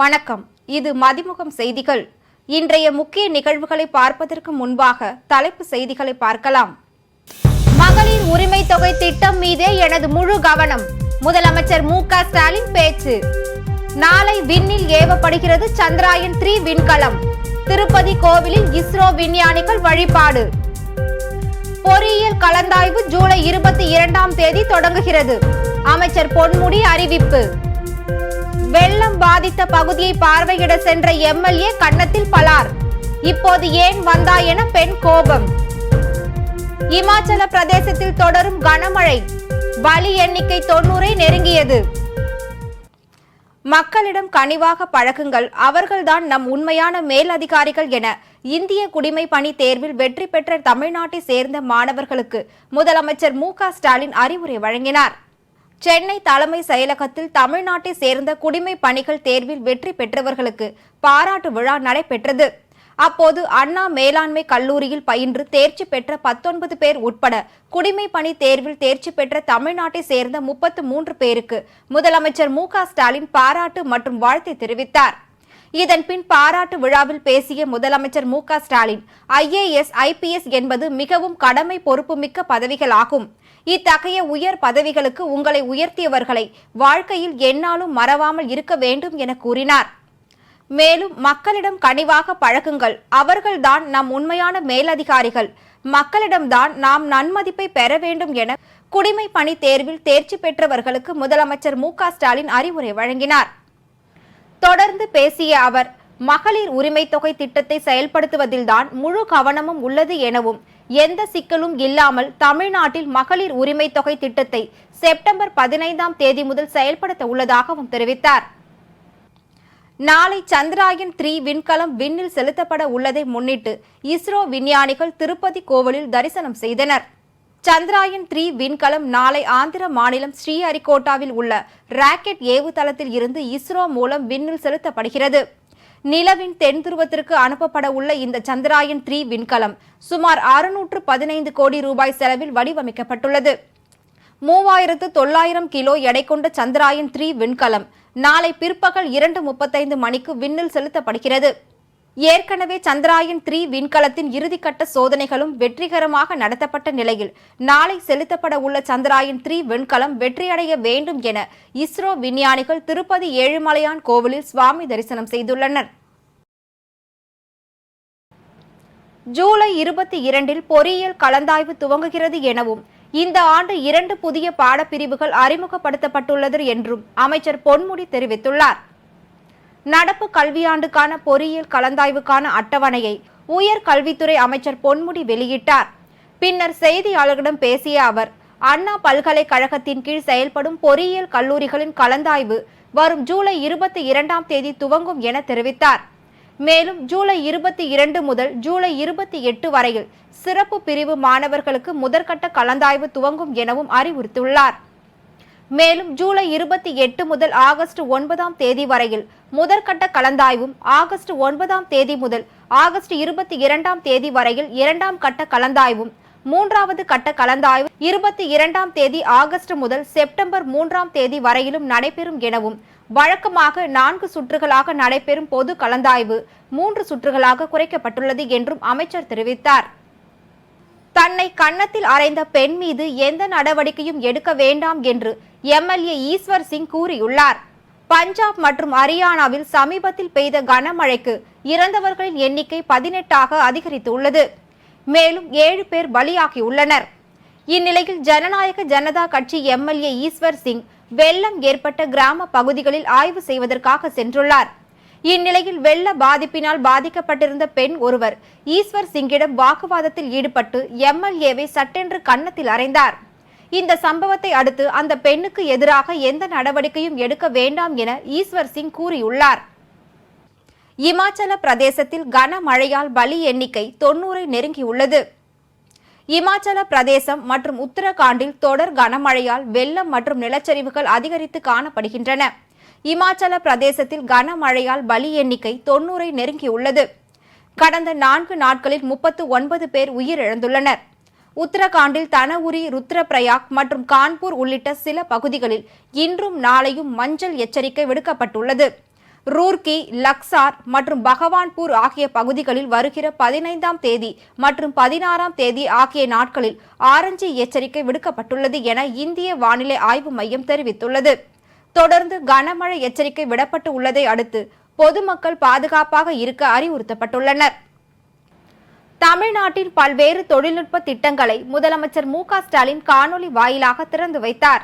வணக்கம். இது மதிமுகம் செய்திகள். இன்றைய முக்கிய நிகழ்வுகளை பார்ப்பதற்கு முன்பாக தலைப்பு செய்திகளை பார்க்கலாம். மகளிர் உரிமை தொகை திட்டம் மீதே எனது முழு கவனம். முதலமைச்சர் மு க ஸ்டாலின் பேச்சு. நாளை விண்ணில் ஏவப்படுகிறது சந்திராயன் த்ரீ விண்கலம். திருப்பதி கோவிலில் இஸ்ரோ விஞ்ஞானிகள் வழிபாடு. பொறியியல் கலந்தாய்வு ஜூலை இருபத்தி இரண்டாம் தேதி தொடங்குகிறது. அமைச்சர் பொன்முடி அறிவிப்பு. வெள்ளம் பாதித்த பகுதியை பார்வையிட சென்ற எம்எல்ஏ கன்னத்தில் பலார். இப்போது ஏன் வந்தா என பெண் கோபம். இமாச்சல பிரதேசத்தில் தொடரும் கனமழை. பலி எண்ணிக்கை தொன்னூரை நெருங்கியது. மக்களிடம் கனிவாக பழகுங்கள். அவர்கள்தான் நம் உண்மையான மேலதிகாரிகள் என இந்திய குடிமை பணி தேர்வில் வெற்றி பெற்ற தமிழ்நாட்டை சேர்ந்த மாணவர்களுக்கு முதலமைச்சர் மு க ஸ்டாலின் அறிவுரை வழங்கினார். சென்னை தலைமை செயலகத்தில் தமிழ்நாட்டை சேர்ந்த குடிமை பணிகள் தேர்வில் வெற்றி பெற்றவர்களுக்கு பாராட்டு விழா நடைபெற்றது. அப்போது அண்ணா மேலாண்மை கல்லூரியில் பயின்று தேர்ச்சி பெற்ற பத்தொன்பது பேர் உட்பட குடிமை பணி தேர்வில் தேர்ச்சி பெற்ற தமிழ்நாட்டை சேர்ந்த முப்பத்து மூன்று பேருக்கு முதலமைச்சர் மு ஸ்டாலின் பாராட்டு மற்றும் வாழ்த்தை தெரிவித்தார். இதன்பின் பாராட்டு விழாவில் பேசிய முதலமைச்சர் மு ஸ்டாலின் ஐஏஎஸ் ஐபிஎஸ் என்பது மிகவும் கடமை பொறுப்புமிக்க பதவிகளாகும். இத்தகைய உயர் பதவிகளுக்கு உங்களை உயர்த்தியவர்களை வாழ்க்கையில் என்னாலும் மறவாமல் இருக்க வேண்டும் என கூறினார். மேலும் மக்களிடம் கனிவாக பழகுங்கள். அவர்கள்தான் நம் உண்மையான மேலதிகாரிகள். மக்களிடம்தான் நாம் நன்மதிப்பை பெற வேண்டும் என குடிமை பணி தேர்வில் தேர்ச்சி பெற்றவர்களுக்கு முதலமைச்சர் மு ஸ்டாலின் அறிவுரை வழங்கினார். தொடர்ந்து பேசிய அவர் மகளிர் உரிமை தொகை திட்டத்தை செயல்படுத்துவதில்தான் முழு கவனமும் உள்ளது எனவும் எந்த சிக்கலும் இல்லாமல் தமிழ்நாட்டில் மகளிர் உரிமை தொகை திட்டத்தை செப்டம்பர் பதினைந்தாம் தேதி முதல் செயல்படுத்த உள்ளதாகவும் தெரிவித்தார். நாளை சந்திராயன் த்ரீ விண்கலம் விண்ணில் செலுத்தப்பட உள்ளதை முன்னிட்டு இஸ்ரோ விஞ்ஞானிகள் திருப்பதி கோவிலில் தரிசனம் செய்தனர். சந்திராயன் த்ரீ விண்கலம் நாளை ஆந்திர மாநிலம் ஸ்ரீஹரிகோட்டாவில் உள்ள ராக்கெட் ஏவுதளத்தில் இருந்து இஸ்ரோ மூலம் விண்ணில் செலுத்தப்படுகிறது. நிலவின் தென் துருவத்திற்கு அனுப்பப்பட உள்ள இந்த சந்திராயன் த்ரீ விண்கலம் சுமார் அறுநூற்று பதினைந்து கோடி ரூபாய் செலவில் வடிவமைக்கப்பட்டுள்ளது. மூவாயிரத்து தொள்ளாயிரம் கிலோ எடை கொண்ட சந்திராயன் த்ரீ விண்கலம் நாளை பிற்பகல் இரண்டு முப்பத்தைந்து மணிக்கு விண்ணில் செலுத்தப்படுகிறது. ஏற்கனவே சந்திராயன் த்ரீ விண்கலத்தின் இறுதிக்கட்ட சோதனைகளும் வெற்றிகரமாக நடத்தப்பட்ட நிலையில் நாளை செலுத்தப்பட உள்ள சந்திராயன் த்ரீ விண்கலம் வெற்றியடைய வேண்டும் என இஸ்ரோ விஞ்ஞானிகள் திருப்பதி ஏழுமலையான் கோவிலில் சுவாமி தரிசனம் செய்துள்ளனர். ஜூலை இருபத்தி இரண்டில் பொறியியல் கலந்தாய்வு துவங்குகிறது எனவும் இந்த ஆண்டு இரண்டு புதிய பாடப்பிரிவுகள் அறிமுகப்படுத்தப்பட்டுள்ளது என்றும் அமைச்சர் பொன்முடி தெரிவித்துள்ளார். நடப்பு கல்வியாண்டுக்கான பொறியியல் கலந்தாய்வுக்கான அட்டவணையை உயர் கல்வித்துறை அமைச்சர் பொன்முடி வெளியிட்டார். பின்னர் செய்தியாளர்களிடம் பேசிய அவர் அண்ணா பல்கலைக்கழகத்தின் கீழ் செயல்படும் பொறியியல் கல்லூரிகளின் கலந்தாய்வு வரும் ஜூலை இருபத்தி இரண்டாம் தேதி துவங்கும் என தெரிவித்தார். மேலும் ஜூலை இருபத்தி இரண்டு முதல் ஜூலை இருபத்தி எட்டு வரையில் சிறப்பு பிரிவு மாணவர்களுக்கு முதற்கட்ட கலந்தாய்வு துவங்கும் எனவும் அறிவுறுத்தியுள்ளார். மேலும் ஜூலை இருபத்தி எட்டு முதல் ஆகஸ்ட் ஒன்பதாம் தேதி வரையில் முதற்கட்ட கலந்தாய்வும் ஆகஸ்ட் ஒன்பதாம் தேதி முதல் ஆகஸ்ட் இருபத்தி இரண்டாம் தேதி வரையில் இரண்டாம் கட்ட கலந்தாய்வும் மூன்றாவது கட்ட கலந்தாய்வு இருபத்தி இரண்டாம் தேதி ஆகஸ்ட் முதல் செப்டம்பர் மூன்றாம் தேதி வரையிலும் நடைபெறும் எனவும் வழக்கமாக நான்கு சுற்றுகளாக நடைபெறும் பொது கலந்தாய்வு மூன்று சுற்றுகளாக குறைக்கப்பட்டுள்ளது என்றும் அமைச்சர் தெரிவித்தார். தன்னை கன்னத்தில் அறைந்த பெண் மீது எந்த நடவடிக்கையும் எடுக்க வேண்டாம் என்று எம்எல்ஏ ஈஸ்வர் சிங் கூறியுள்ளார். பஞ்சாப் மற்றும் ஹரியானாவில் சமீபத்தில் பெய்த கனமழைக்கு இறந்தவர்களின் எண்ணிக்கை பதினெட்டாக அதிகரித்துள்ளது. மேலும் ஏழு பேர் பலியாகியுள்ளனர். இந்நிலையில் ஜனநாயக ஜனதா கட்சி எம்எல்ஏ ஈஸ்வர் சிங் வெள்ளம் ஏற்பட்ட கிராம பகுதிகளில் ஆய்வு செய்வதற்காக சென்றுள்ளார். இந்நிலையில் வெள்ள பாதிப்பினால் பாதிக்கப்பட்டிருந்த பெண் ஒருவர் ஈஸ்வர் சிங்கிடம் வாக்குவாதத்தில் ஈடுபட்டு எம்எல்ஏவை சட்டென்று கன்னத்தில் அறைந்தார். இந்த சம்பவத்தை அடுத்து அந்த பெண்ணுக்கு எதிராக எந்த நடவடிக்கையும் எடுக்க வேண்டாம் என ஈஸ்வர் சிங் கூறியுள்ளார். இமாச்சல பிரதேசத்தில் கனமழையால் பலி எண்ணிக்கை தொன்னூரை நெருங்கியுள்ளது. இமாச்சல பிரதேசம் மற்றும் உத்தரகாண்டில் தொடர் கனமழையால் வெள்ளம் மற்றும் நிலச்சரிவுகள் அதிகரித்து காணப்படுகின்றன. இமாச்சல பிரதேசத்தில் கனமழையால் பலி எண்ணிக்கை தொன்னூரை நெருங்கியுள்ளது. கடந்த நான்கு நாட்களில் முப்பத்து ஒன்பது பேர் உயிரிழந்துள்ளனர். உத்தரகாண்டில் தனவுரி ருத்ரபிரயாக் மற்றும் கான்பூர் உள்ளிட்ட சில பகுதிகளில் இன்றும் நாளையும் மஞ்சள் எச்சரிக்கை விடுக்கப்பட்டுள்ளது. ரூர்கி லக்சார் மற்றும் பகவான்பூர் ஆகிய பகுதிகளில் வருகிற பதினைந்தாம் தேதி மற்றும் பதினாறாம் தேதி ஆகிய நாட்களில் ஆரஞ்சு எச்சரிக்கை விடுக்கப்பட்டுள்ளது என இந்திய வானிலை ஆய்வு மையம் தெரிவித்துள்ளது. தொடர்ந்து கனமழை எச்சரிக்கை விடப்பட்டு உள்ளதை அடுத்து பொதுமக்கள் பாதுகாப்பாக இருக்க அறிவுறுத்தப்பட்டுள்ளனர். தமிழ்நாட்டின் பல்வேறு தொழில்நுட்ப திட்டங்களை முதலமைச்சர் மு ஸ்டாலின் காணொலி வாயிலாக திறந்து வைத்தார்.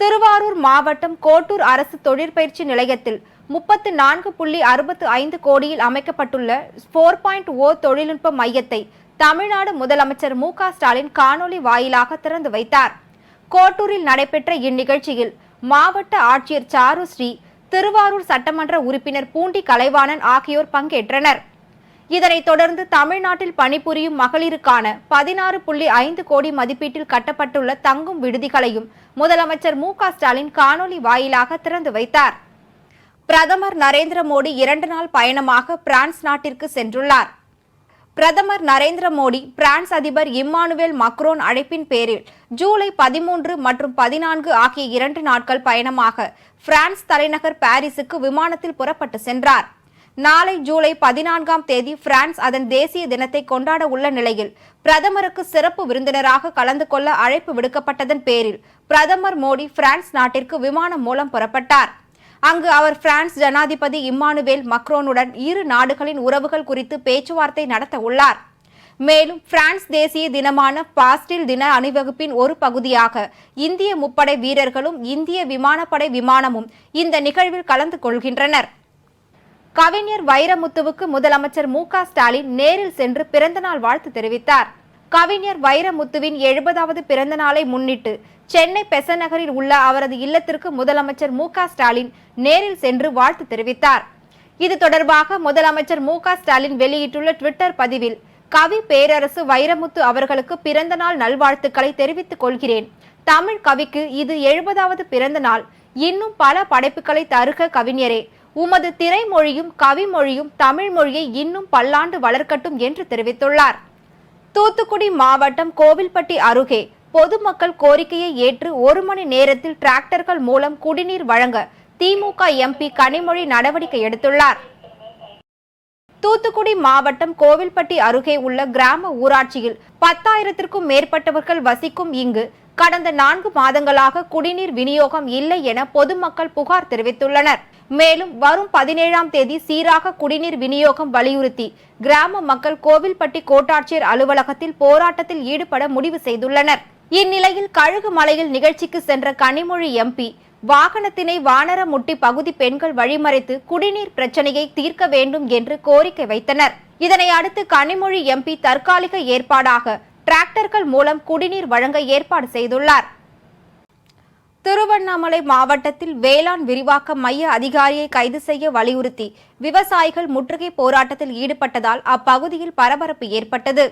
திருவாரூர் மாவட்டம் கோட்டூர் அரசு தொழிற்பயிற்சி நிலையத்தில் முப்பத்து நான்கு புள்ளி அறுபத்து ஐந்து கோடியில் அமைக்கப்பட்டுள்ள ஃபோர் பாயிண்ட் ஓ தொழில்நுட்ப மையத்தை தமிழ்நாடு முதலமைச்சர் மு ஸ்டாலின் காணொலி வாயிலாக திறந்து வைத்தார். கோட்டூரில் நடைபெற்ற இந்நிகழ்ச்சியில் மாவட்ட ஆட்சியர் சாருஸ்ரீ திருவாரூர் சட்டமன்ற உறுப்பினர் பூண்டி கலைவாணன் ஆகியோர் பங்கேற்றனர். இதனைத் தொடர்ந்து தமிழ்நாட்டில் பணிபுரியும் மகளிருக்கான பதினாறு புள்ளி ஐந்து கோடி மதிப்பீட்டில் கட்டப்பட்டுள்ள தங்கும் விடுதிகளையும் முதலமைச்சர் மு க ஸ்டாலின் காணொலி வாயிலாக திறந்து வைத்தார். பிரதமர் நரேந்திர மோடி இரண்டு நாள் பயணமாக பிரான்ஸ் நாட்டிற்கு சென்றுள்ளார். பிரதமர் நரேந்திர மோடி பிரான்ஸ் அதிபர் இம்மானுவேல் மக்ரோன் அழைப்பின் பேரில் ஜூலை பதிமூன்று மற்றும் பதினான்கு ஆகிய இரண்டு நாட்கள் பயணமாக பிரான்ஸ் தலைநகர் பாரிஸுக்கு விமானத்தில் புறப்பட்டு சென்றார். நாளை ஜூலை பதினான்காம் தேதி பிரான்ஸ் அதன் தேசிய தினத்தை கொண்டாட உள்ள நிலையில் பிரதமருக்கு சிறப்பு விருந்தினராக கலந்து கொள்ள அழைப்பு விடுக்கப்பட்டதன் பேரில் பிரதமர் மோடி பிரான்ஸ் நாட்டிற்கு விமானம் மூலம் புறப்பட்டார். அங்கு அவர் பிரான்ஸ் ஜனாதிபதி இம்மானுவேல் மக்ரோனுடன் இரு நாடுகளின் உறவுகள் குறித்து பேச்சுவார்த்தை நடத்த உள்ளார். மேலும் பிரான்ஸ் தேசிய தினமான பாஸ்டில் தின அணிவகுப்பின் ஒரு பகுதியாக இந்திய முப்படை வீரர்களும் இந்திய விமானப்படை விமானமும் இந்த நிகழ்வில் கலந்து கொள்கின்றனர். கவிஞர் வைரமுத்துவுக்கு முதலமைச்சர் மு ஸ்டாலின் நேரில் சென்று பிறந்தநாள் வாழ்த்து தெரிவித்தார். கவிஞர் வைரமுத்துவின் எழுபதாவது பிறந்த நாளை முன்னிட்டு சென்னை பெசநகரில் உள்ள அவரது இல்லத்திற்கு முதலமைச்சர் மு ஸ்டாலின் நேரில் சென்று வாழ்த்து தெரிவித்தார். இது தொடர்பாக முதலமைச்சர் மு ஸ்டாலின் வெளியிட்டுள்ள ட்விட்டர் பதிவில் கவி பேரரசு வைரமுத்து அவர்களுக்கு பிறந்த நாள் நல்வாழ்த்துக்களை தெரிவித்துக் கொள்கிறேன். தமிழ் கவிக்கு இது எழுபதாவது பிறந்த நாள். இன்னும் பல படைப்புகளை தருக கவிஞரே. உமது திரைமொழியும் கவிமொழியும் தமிழ் மொழியை இன்னும் பல்லாண்டு வளர்க்கட்டும் என்று தெரிவித்துள்ளார். தூத்துக்குடி மாவட்டம் கோவில்பட்டி அருகே பொதுமக்கள் கோரிக்கையை ஏற்று ஒரு மணி நேரத்தில் டிராக்டர்கள் மூலம் குடிநீர் வழங்க திமுக எம்பி கனிமொழி நடவடிக்கை எடுத்துள்ளார். தூத்துக்குடி மாவட்டம் கோவில்பட்டி அருகே உள்ள கிராம ஊராட்சியில் பத்தாயிரத்திற்கும் மேற்பட்டவர்கள் வசிக்கும் இங்கு கடந்த நான்கு மாதங்களாக குடிநீர் விநியோகம் இல்லை என பொதுமக்கள் புகார் தெரிவித்துள்ளனர். மேலும் வரும் பதினேழாம் தேதி சீராக குடிநீர் விநியோகம் வலியுறுத்தி கிராம மக்கள் கோவில்பட்டி கோட்டாட்சியர் அலுவலகத்தில் போராட்டத்தில் ஈடுபட முடிவு செய்துள்ளனர். இந்நிலையில் கழுகு மலையில் நிகழ்ச்சிக்கு சென்ற கனிமொழி எம்பி வாகனத்தினை வானரமுட்டி பகுதி பெண்கள் வழிமறைத்து குடிநீர் பிரச்சனையை தீர்க்க வேண்டும் என்று கோரிக்கை வைத்தனர். இதனை அடுத்து கனிமொழி எம்பி தற்காலிக ஏற்பாடாக டிராக்டர்கள் மூலம் குடிநீர் வழங்க ஏற்பாடு செய்துள்ளார். திருவண்ணாமலை மாவட்டத்தில் வேளாண் விரிவாக்க மைய அதிகாரியை கைது செய்ய வலியுறுத்தி விவசாயிகள் முற்றுகை போராட்டத்தில் ஈடுபட்டதால் அப்பகுதியில் பரபரப்பு ஏற்பட்டது.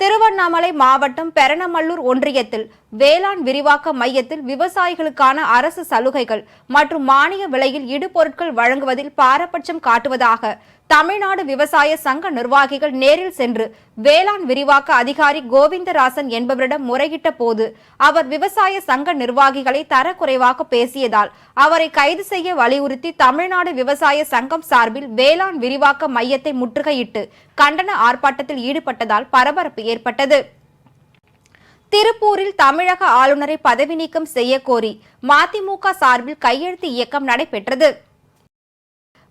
திருவண்ணாமலை மாவட்டம் பெரணமல்லூர் ஒன்றியத்தில் வேளாண் விரிவாக்க மையத்தில் விவசாயிகளுக்கான அரசு சலுகைகள் மற்றும் மானிய விலையில் இடுபொருட்கள் வழங்குவதில் பாரபட்சம் காட்டுவதாக தமிழ்நாடு விவசாய சங்க நிர்வாகிகள் நேரில் சென்று வேளாண் விரிவாக்க அதிகாரி கோவிந்தராசன் என்பவரிடம் முறையிட்ட போது அவர் விவசாய சங்க நிர்வாகிகளை தரக்குறைவாக பேசியதால் அவரை கைது செய்ய வலியுறுத்தி தமிழ்நாடு விவசாய சங்கம் சார்பில் வேளாண் விரிவாக்க மையத்தை முற்றுகையிட்டு கண்டன ஆர்ப்பாட்டத்தில் ஈடுபட்டதால் பரபரப்பு ஏற்பட்டது. திருப்பூரில் தமிழக ஆளுநரை பதவி நீக்கம் செய்ய கோரி மதிமுக சார்பில் கையெழுத்து இயக்கம் நடைபெற்றது.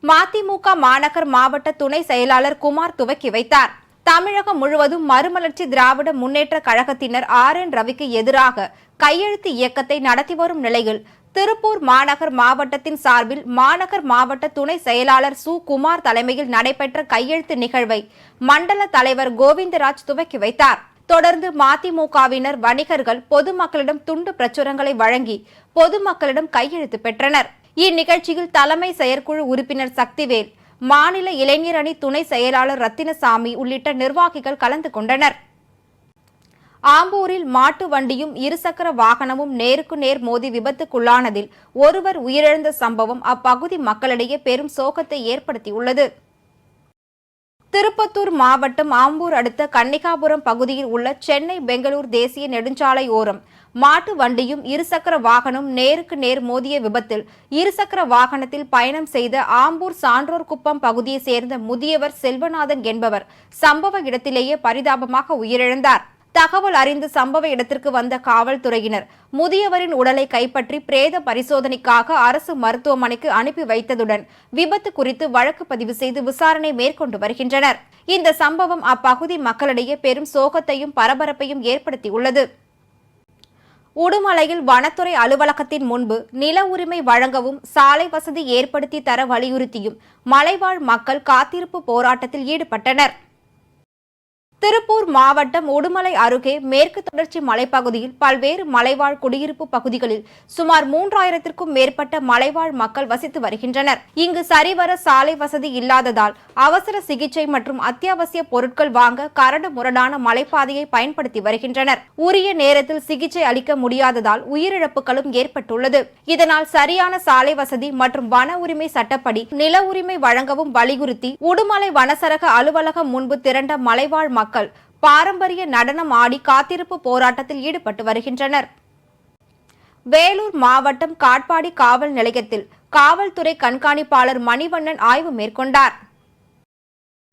மதிமுக மாநகர் மாவட்ட துணை செயலாளர் குமார் துவக்கி வைத்தார். தமிழகம் முழுவதும் மறுமலர்ச்சி திராவிட முன்னேற்ற கழகத்தினர் ஆர் என் ரவிக்கு எதிராக கையெழுத்து இயக்கத்தை நடத்தி வரும் நிலையில் திருப்பூர் மாநகர் மாவட்டத்தின் சார்பில் மாநகர் மாவட்ட துணை செயலாளர் சு. குமார் தலைமையில் நடைபெற்ற கையெழுத்து நிகழ்வை மண்டல தலைவர் கோவிந்தராஜ் துவக்கி வைத்தார். தொடர்ந்து மதிமுகவினர் வணிகர்கள் பொதுமக்களிடம் துண்டு பிரச்சுரங்களை வழங்கி பொதுமக்களிடம் கையெழுத்து பெற்றனர். இந்நிகழ்ச்சியில் தலைமை செயற்குழு உறுப்பினர் சக்திவேல் மாநில இளைஞர் அணி துணை செயலாளர் ரத்தினசாமி உள்ளிட்ட நிர்வாகிகள் கலந்து கொண்டனர். ஆம்பூரில் மாட்டு வண்டியும் இருசக்கர வாகனமும் நேருக்கு நேர் மோதி விபத்துக்குள்ளானதில் ஒருவர் உயிரிழந்த சம்பவம் அப்பகுதி மக்களிடையே பெரும் சோகத்தை ஏற்படுத்தியுள்ளது. திருப்பத்தூர் மாவட்டம் ஆம்பூர் அடுத்த கன்னிகாபுரம் பகுதியில் உள்ள சென்னை பெங்களூர் தேசிய நெடுஞ்சாலை ஓரம். மாட்டு வண்டியும் இருசக்கர வாகனம் நேருக்கு நேர் மோதிய விபத்தில் இருசக்கர வாகனத்தில் பயணம் செய்த ஆம்பூர் சான்றோர் குப்பம் பகுதியைச் சேர்ந்த முதியவர் செல்வநாதன் என்பவர் சம்பவ இடத்திலேயே பரிதாபமாக உயிரிழந்தார். தகவல் அறிந்து சம்பவ இடத்திற்கு வந்த காவல்துறையினர் முதியவரின் உடலை கைப்பற்றி பிரேத பரிசோதனைக்காக அரசு மருத்துவமனைக்கு அனுப்பி வைத்ததுடன் விபத்து குறித்து வழக்கு பதிவு செய்து விசாரணை மேற்கொண்டு வருகின்றனர். இந்த சம்பவம் அப்பகுதி மக்களிடையே பெரும் சோகத்தையும் பரபரப்பையும் ஏற்படுத்தியுள்ளது. உடுமலையில் வனத்துறை அலுவலகத்தின் முன்பு நில உரிமை வழங்கவும் சாலை வசதி ஏற்படுத்தி தர வலியுறுத்தியும் மலைவாழ் மக்கள் காத்திருப்பு போராட்டத்தில் ஈடுபட்டனர். திருப்பூர் மாவட்டம் உடுமலை அருகே மேற்கு தொடர்ச்சி மலைப்பகுதியில் பல்வேறு மலைவாழ் குடியிருப்பு பகுதிகளில் சுமார் மூன்றாயிரத்திற்கும் மேற்பட்ட மலைவாழ் மக்கள் வசித்து வருகின்றனர். இங்கு சரிவர சாலை வசதி இல்லாததால் அவசர சிகிச்சை மற்றும் அத்தியாவசிய பொருட்கள் வாங்க கரடு முரடான மலைப்பாதையை பயன்படுத்தி வருகின்றனர். உரிய நேரத்தில் சிகிச்சை அளிக்க முடியாததால் உயிரிழப்புகளும் ஏற்பட்டுள்ளது. இதனால் சரியான சாலை வசதி மற்றும் வன உரிமை சட்டப்படி நில உரிமை வழங்கவும் வலியுறுத்தி உடுமலை வனசரக அலுவலகம் முன்பு திரண்ட மலைவாழ் மக்கள் பாரம்பரிய நடனம் ஆடி காத்திருப்பு போராட்டத்தில் ஈடுபட்டு வருகின்றனர். வேலூர் மாவட்டம் காட்பாடி காவல் நிலையத்தில் காவல்துறை கண்காணிப்பாளர் மணிவண்ணன் ஆய்வு மேற்கொண்டார்.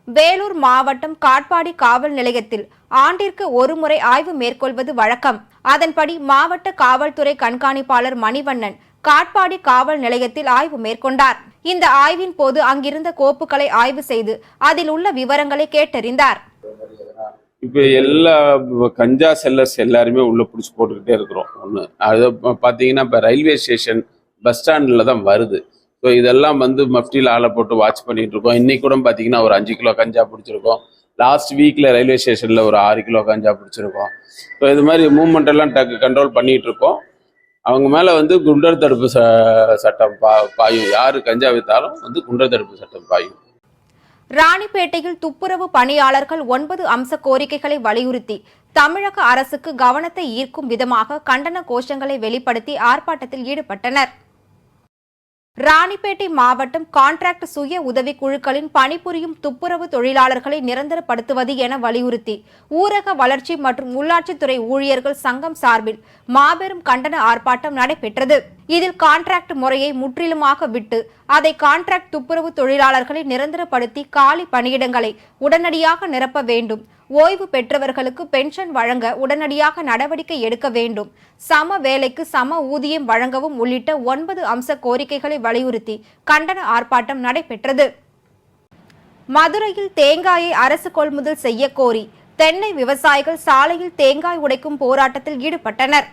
வேலூர் மாவட்டம் காட்பாடி காவல் நிலையத்தில் ஆண்டிற்கு ஒருமுறை ஆய்வு மேற்கொள்வது வழக்கம். அதன்படி மாவட்ட காவல்துறை கண்காணிப்பாளர் மணிவண்ணன் காட்பாடி காவல் நிலையத்தில் ஆய்வு மேற்கொண்டார். இந்த ஆய்வின் போது அங்கிருந்த கோப்புகளை ஆய்வு செய்து அதில் உள்ள விவரங்களை கேட்டறிந்தார். இப்போ எல்லா கஞ்சா செல்லர்ஸ் எல்லாருமே உள்ள பிடிச்சி போட்டுக்கிட்டே இருக்கிறோம். ஒன்று அது ப- பார்த்தீங்கன்னா இப்போ ரயில்வே ஸ்டேஷன் பஸ் ஸ்டாண்டில் தான் வருது. ஸோ இதெல்லாம் வந்து மஃப்டியில் ஆளை போட்டு வாட்ச் பண்ணிட்டு இருக்கோம். இன்னைக்கு கூட பார்த்தீங்கன்னா ஒரு அஞ்சு கிலோ கஞ்சா பிடிச்சிருக்கோம். லாஸ்ட் வீக்கில் ரயில்வே ஸ்டேஷனில் ஒரு ஆறு கிலோ கஞ்சா பிடிச்சிருக்கோம். ஸோ இது மாதிரி மூவ்மெண்ட் எல்லாம் டக்கு கண்ட்ரோல் பண்ணிட்டு இருக்கோம். அவங்க மேலே வந்து குண்டர் தடுப்பு ச சட்டம் பா பாயும். யார் கஞ்சா வித்தாலும் வந்து குண்டர் தடுப்பு சட்டம் பாயும். ராணிப்பேட்டையில் துப்புரவு பணியாளர்கள் ஒன்பது அம்ச கோரிக்கைகளை வலியுறுத்தி தமிழக அரசுக்கு கவனத்தை ஈர்க்கும் விதமாக கண்டன கோஷங்களை வெளிப்படுத்தி ஆர்ப்பாட்டத்தில் ஈடுபட்டனர். ராணிப்பேட்டை மாவட்டம் கான்ட்ராக்ட் சுய உதவி குழுக்களின் பணிபுரியும் துப்புரவு தொழிலாளர்களை நிரந்தரப்படுத்துவது என வலியுறுத்தி ஊரக வளர்ச்சி மற்றும் உள்ளாட்சித்துறை ஊழியர்கள் சங்கம் சார்பில் மாபெரும் கண்டன ஆர்ப்பாட்டம் நடைபெற்றது. இதில் கான்ட்ராக்ட் முறையை முற்றிலுமாக விட்டு அதை கான்ட்ராக்ட் துப்புரவு தொழிலாளர்களை நிரந்தரப்படுத்தி காலி பணியிடங்களை உடனடியாக நிரப்ப வேண்டும் ஓய்வு பெற்றவர்களுக்கு பென்ஷன் வழங்க உடனடியாக நடவடிக்கை எடுக்க வேண்டும். சம வேலைக்கு சம ஊதியம் வழங்கவும் உள்ளிட்ட ஒன்பது அம்ச கோரிக்கைகளை வலியுறுத்தி கண்டன ஆர்ப்பாட்டம் நடைபெற்றது. மதுரையில் தேங்காயை அரசு கொள்முதல் செய்ய கோரி தென்னை விவசாயிகள் சாலையில் தேங்காய் உடைக்கும் போராட்டத்தில் ஈடுபட்டனர்.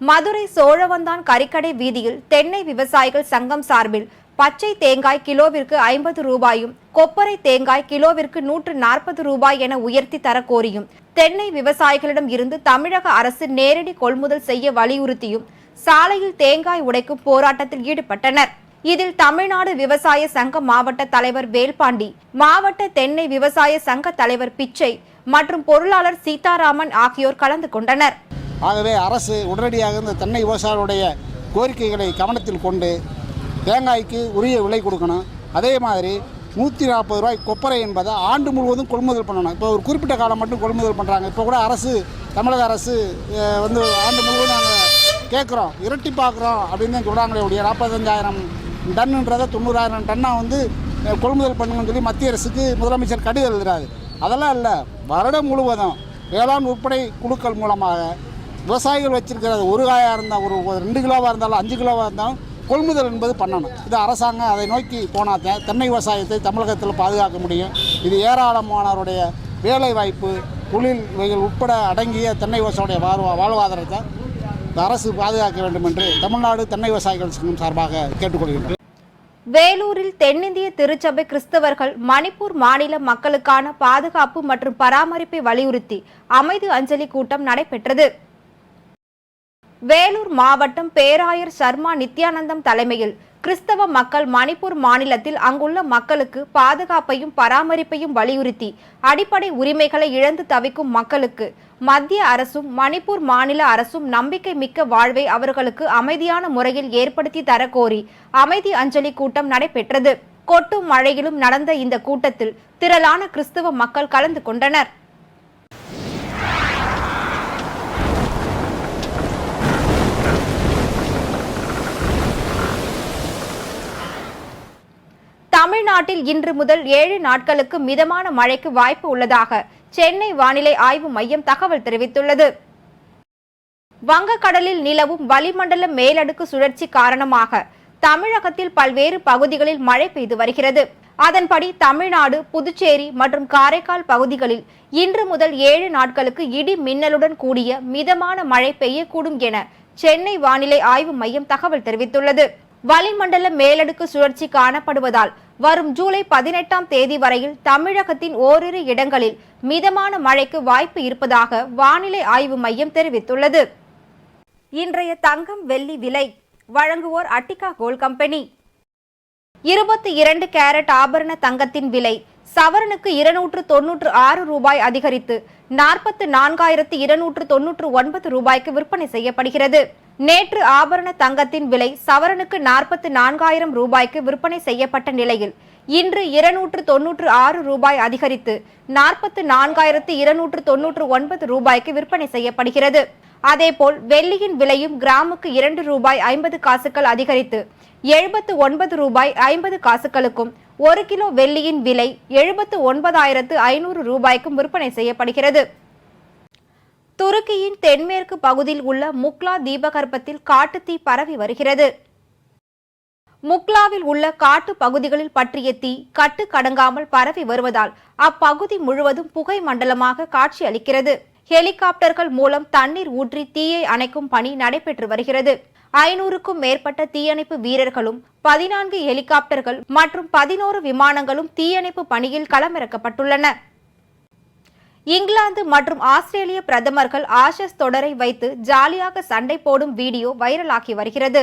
மதுரை சோழவந்தான் கறிக்கடை வீதியில் தென்னை விவசாயிகள் சங்கம் சார்பில் பச்சை தேங்காய் கிலோவிற்கு ஐம்பது ரூபாயும் கொப்பரை தேங்காய் கிலோவிற்கு நூற்று நாற்பது ரூபாய் என உயர்த்தி தர கோரியும் தென்னை விவசாயிகளிடம் இருந்து தமிழக அரசு நேரடி கொள்முதல் செய்ய வலியுறுத்தியும் சாலையில் தேங்காய் உடைக்கும் போராட்டத்தில் ஈடுபட்டனர். இதில் தமிழ்நாடு விவசாய சங்க மாவட்ட தலைவர் வேல்பாண்டி மாவட்ட தென்னை விவசாய சங்க தலைவர் பிச்சை மற்றும் பொருளாளர் சீதாராமன் ஆகியோர் கலந்து கொண்டனர். ஆகவே அரசு உடனடியாக இந்த தென்னை விவசாயிகளுடைய கோரிக்கைகளை கவனத்தில் கொண்டு தேங்காய்க்கு உரிய விலை கொடுக்கணும். அதே மாதிரி நூற்றி நாற்பது ரூபாய் கொப்பரை என்பதை ஆண்டு முழுவதும் கொள்முதல் பண்ணணும். இப்போ ஒரு குறிப்பிட்ட காலம் மட்டும் கொள்முதல் பண்ணுறாங்க இப்போ கூட அரசு தமிழக அரசு வந்து ஆண்டு முழுவதும் நாங்கள் கேட்குறோம். இரட்டி பார்க்குறோம் அப்படின்னு தான் சொல்கிறாங்களே உடைய நாற்பத்தஞ்சாயிரம் டன்னுன்றதை தொண்ணூறாயிரம் டன்னாக வந்து கொள்முதல் பண்ணுங்கன்னு சொல்லி மத்திய அரசுக்கு முதலமைச்சர் கடிதம் எழுதுறாரு. அதெல்லாம் இல்லை. வருடம் முழுவதும் வேளாண் விற்பனை குழுக்கள் மூலமாக விவசாயிகள் வச்சுருக்கிறது ஒரு காயாக இருந்தால் ஒரு ஒரு ரெண்டு கிலோவாக இருந்தாலும் அஞ்சு கிலோவாக இருந்தாலும் கொள்முதல் என்பது பண்ணணும். இது அரசாங்கம் அதை நோக்கி போனால் தான் தென்னை விவசாயத்தை தமிழகத்தில் பாதுகாக்க முடியும். இது ஏராளமானவருடைய வேலைவாய்ப்பு தொழில் இவைகள் உட்பட அடங்கிய தென்னை விவசாயியுடைய வாழ்வா வாழ்வாதாரத்தை இந்த அரசு பாதுகாக்க வேண்டும் என்று தமிழ்நாடு தென்னை விவசாயிகள் சங்கம் சார்பாக கேட்டுக்கொள்கின்றனர் வேலூரில் தென்னிந்திய திருச்சபை கிறிஸ்தவர்கள் மணிப்பூர் மாநில மக்களுக்கான பாதுகாப்பு மற்றும் பராமரிப்பை வலியுறுத்தி அமைதி அஞ்சலி கூட்டம் நடைபெற்றது. வேலூர் மாவட்டம் பேராயர் சர்மா நித்யானந்தம் தலைமையில் கிறிஸ்தவ மக்கள் மணிப்பூர் மாநிலத்தில் அங்குள்ள மக்களுக்கு பாதுகாப்பையும் பராமரிப்பையும் வலியுறுத்தி அடிப்படை உரிமைகளை இழந்து தவிக்கும் மக்களுக்கு மத்திய அரசும் மணிப்பூர் மாநில அரசும் நம்பிக்கை மிக்க வாழ்வை அவர்களுக்கு அமைதியான முறையில் ஏற்படுத்தி தர கோரி அமைதி அஞ்சலி கூட்டம் நடைபெற்றது. கொட்டும் மழையிலும் நடந்த இந்த கூட்டத்தில் திரளான கிறிஸ்தவ மக்கள் கலந்து கொண்டனர். தமிழ்நாட்டில் இன்று முதல் ஏழு நாட்களுக்கு மிதமான மழைக்கு வாய்ப்பு உள்ளதாக சென்னை வானிலை ஆய்வு மையம் தகவல் தெரிவித்துள்ளது. வங்கக்கடலில் நிலவும் வளிமண்டல மேலடுக்கு சுழற்சி காரணமாக தமிழகத்தில் பல்வேறு பகுதிகளில் மழை பெய்து வருகிறது. அதன்படி தமிழ்நாடு புதுச்சேரி மற்றும் காரைக்கால் பகுதிகளில் இன்று முதல் ஏழு நாட்களுக்கு இடி மின்னலுடன் கூடிய மிதமான மழை பெய்யக்கூடும் என சென்னை வானிலை ஆய்வு மையம் தகவல் தெரிவித்துள்ளது. வளிமண்டல மேலடுக்கு சுழற்சி காணப்படுவதால் வரும் ஜூலை பதினெட்டாம் தேதி வரையில் தமிழகத்தின் ஓரிரு இடங்களில் மிதமான மழைக்கு வாய்ப்பு இருப்பதாக வானிலை ஆய்வு மையம் தெரிவித்துள்ளது. இன்றைய தங்கம் வெள்ளி விலை வழங்குவோர் அட்டிகா கோல்ட் கம்பெனி. இருபத்தி இரண்டு கேரட் ஆபரண தங்கத்தின் விலை சவரனுக்கு இருநூற்று தொன்னூற்று ஆறு ரூபாய் அதிகரித்து நாற்பத்து நான்காயிரத்து இருநூற்று தொன்னூற்று ஒன்பது ரூபாய்க்கு விற்பனை செய்யப்படுகிறது. நேற்று ஆபரண தங்கத்தின் விலை சவரனுக்கு நாற்பத்து நான்காயிரம் ரூபாய்க்கு விற்பனை செய்யப்பட்ட நிலையில் இன்று இருநூற்று தொன்னூற்று ஆறு ரூபாய் அதிகரித்து நாற்பத்து நான்காயிரத்து இருநூற்று தொன்னூற்று ஒன்பது ரூபாய்க்கு விற்பனை செய்யப்படுகிறது. அதேபோல் வெள்ளியின் விலையும் கிராமுக்கு இரண்டு ரூபாய் ஐம்பது காசுகள் அதிகரித்து எழுபத்து ஒன்பது ரூபாய் ஐம்பது காசுகளுக்கும் ஒரு கிலோ வெள்ளியின் விலை எழுபத்து ஒன்பதாயிரத்து ஐநூறு ரூபாய்க்கும் விற்பனை செய்யப்படுகிறது. துருக்கியின் தென்மேற்கு பகுதியில் உள்ள முக்லா தீபகற்பத்தில் காட்டுத்தீ பரவி வருகிறது. முக்லாவில் உள்ள காட்டு பகுதிகளில் பற்றிய தீ கட்டு கடங்காமல் பரவி வருவதால் அப்பகுதி முழுவதும் புகை மண்டலமாக காட்சியளிக்கிறது ஹெலிகாப்டர்கள் மூலம் தண்ணீர் ஊற்றி தீயை அணைக்கும் பணி நடைபெற்று வருகிறது. ஐநூறுக்கும் மேற்பட்ட தீயணைப்பு வீரர்களும் பதினான்கு ஹெலிகாப்டர்கள் மற்றும் பதினோரு விமானங்களும் தீயணைப்பு பணியில் களமிறக்கப்பட்டுள்ளன. இங்கிலாந்து மற்றும் ஆஸ்திரேலிய பிரதமர்கள் ஆஷஸ் தொடரை வைத்து ஜாலியாக சண்டை போடும் வீடியோ வைரலாகி வருகிறது.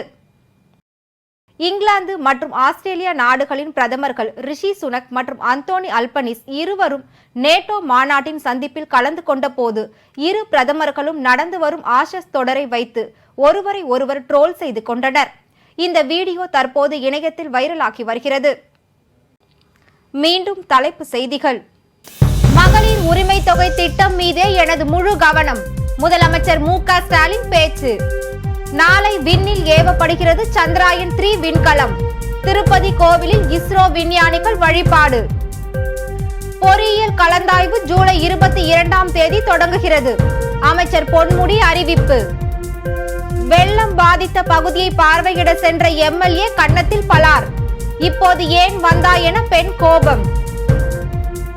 இங்கிலாந்து மற்றும் ஆஸ்திரேலியா நாடுகளின் பிரதமர்கள் ரிஷி சுனக் மற்றும் அந்தோனி அல்பனிஸ் இருவரும் நேட்டோ மாநாட்டின் சந்திப்பில் கலந்து கொண்ட போது இரு பிரதமர்களும் நடந்து வரும் ஆஷஸ் தொடரை வைத்து ஒருவரை ஒருவர் ட்ரோல் செய்து கொண்டனர். இந்த வீடியோ தற்போது இணையத்தில் வைரலாகி வருகிறது. மீண்டும் தலைப்பு செய்திகள். மகளிர் உரிமை தொகை திட்டம் மீதே எனது முழு கவனம். முதலமைச்சர் மு க ஸ்டாலின் பேச்சு. நாளை விண்ணில் ஏவப்படுகிறது சந்திராயன் த்ரீ விண்கலம். திருப்பதி கோவிலில் இஸ்ரோ விஞ்ஞானிகள் வழிபாடு. பொறியியல் கலந்தாய்வு ஜூலை இருபத்தி இரண்டாம் தேதி தொடங்குகிறது. அமைச்சர் பொன்முடி அறிவிப்பு. வெள்ளம் பாதித்த பகுதியை பார்வையிட சென்ற எம்எல்ஏ கன்னத்தில் பலார். இப்போது ஏன் வந்தா என பெண் கோபம்.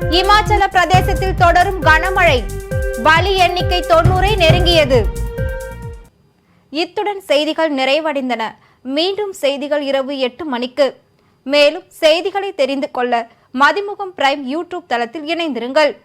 இமாச்சல பிரதேசத்தில் தொடரும் கனமழை. பலி எண்ணிக்கை தொன்னூரை நெருங்கியது. இத்துடன் செய்திகள் நிறைவடைந்தன. மீண்டும் செய்திகள் இரவு எட்டு மணிக்கு. மேலும் செய்திகளை தெரிந்து கொள்ள மதிமுகம் பிரைம் யூடியூப் தளத்தில் இணைந்திருங்கள்.